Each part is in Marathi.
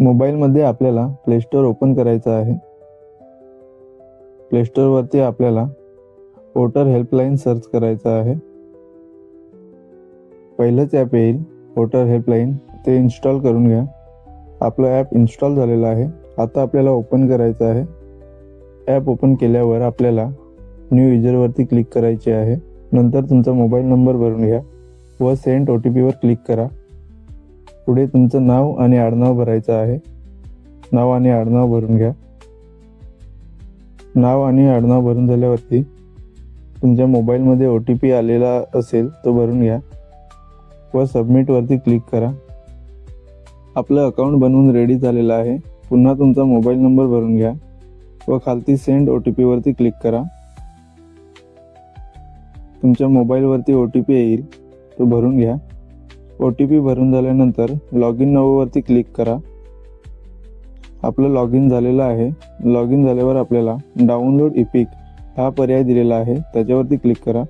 मोबाईलमध्ये आपल्याला प्ले स्टोअर ओपन करायचं आहे. प्ले स्टोअरवरती आपल्याला वोटर हेल्पलाईन सर्च करायचं आहे. पहिलंच ॲप येईल वोटर हेल्पलाईन ते इन्स्टॉल करून घ्या. आपलं ॲप इन्स्टॉल झालेलं आहे. आता आपल्याला ओपन करायचं आहे. ॲप ओपन केल्यावर आपल्याला न्यू युजरवरती क्लिक करायचे आहे. नंतर तुमचा मोबाईल नंबर भरून घ्या व सेंट ओ टी पीवर क्लिक करा. पुढे तुमचं नाव आणि आडनाव भरायचं आहे. नाव आणि आडनाव भरून घ्या. नाव आणि आडनाव भरून झाल्यावरती तुमच्या मोबाईलमध्ये ओ टी पी आलेला असेल तो भरून घ्या व सबमिटवरती क्लिक करा. आपलं अकाउंट बनवून रेडी झालेलं आहे. पुन्हा तुमचा मोबाईल नंबर भरून घ्या व खालती सेंड ओ टी पीवरती क्लिक करा. तुमच्या मोबाईलवरती ओ टी पी येईल तो भरून घ्या. ओ टी पी भरून झाल्यानंतर लॉग इन नववरती क्लिक करा. आपलं लॉग इन झालेलं आहे. लॉग इन झाल्यावर आपल्याला डाउनलोड इपिक हा पर्याय दिलेला आहे. त्याच्यावरती क्लिक करा.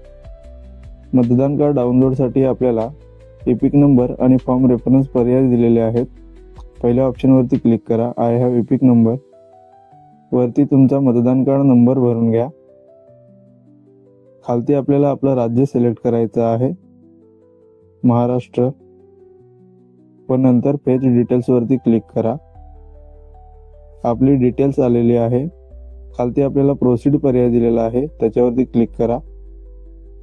मतदान कार्ड डाउनलोडसाठी आपल्याला इपिक नंबर आणि फॉर्म रेफरन्स पर्याय दिलेले आहेत. पहिल्या ऑप्शनवरती क्लिक करा. आय हॅव इपिक नंबर वरती तुमचा मतदान कार्ड नंबर भरून घ्या. खालती आपल्याला आपलं राज्य सिलेक्ट करायचं आहे. महाराष्ट्र. पण नंतर पेज डिटेल्सवरती क्लिक करा. आपली डिटेल्स आलेली आहे. खालती आपल्याला प्रोसीड पर्याय दिलेला आहे. त्याच्यावरती क्लिक करा.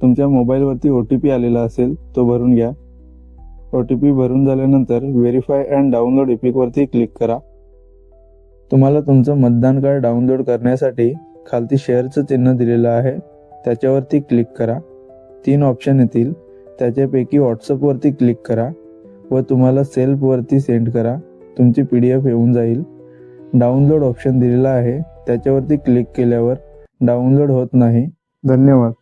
तुमच्या मोबाईलवरती ओ टी पी आलेला असेल तो भरून घ्या. ओ टी पी भरून झाल्यानंतर व्हेरीफाय अँड डाउनलोड इपिकवरती क्लिक करा. तुम्हाला तुमचं मतदान कार्ड डाउनलोड करण्यासाठी खालती शेअरचं चिन्ह दिलेलं आहे. त्याच्यावरती क्लिक करा. तीन ऑप्शन येतील. त्याच्यापैकी व्हॉट्सअपवरती क्लिक करा. व तुम्हाला सेल्फवरती सेंड करा. तुमची पी डी एफ येऊन जाईल. डाउनलोड ऑप्शन दिलेला आहे. त्याच्यावरती क्लिक केल्यावर डाउनलोड होत नाही. धन्यवाद.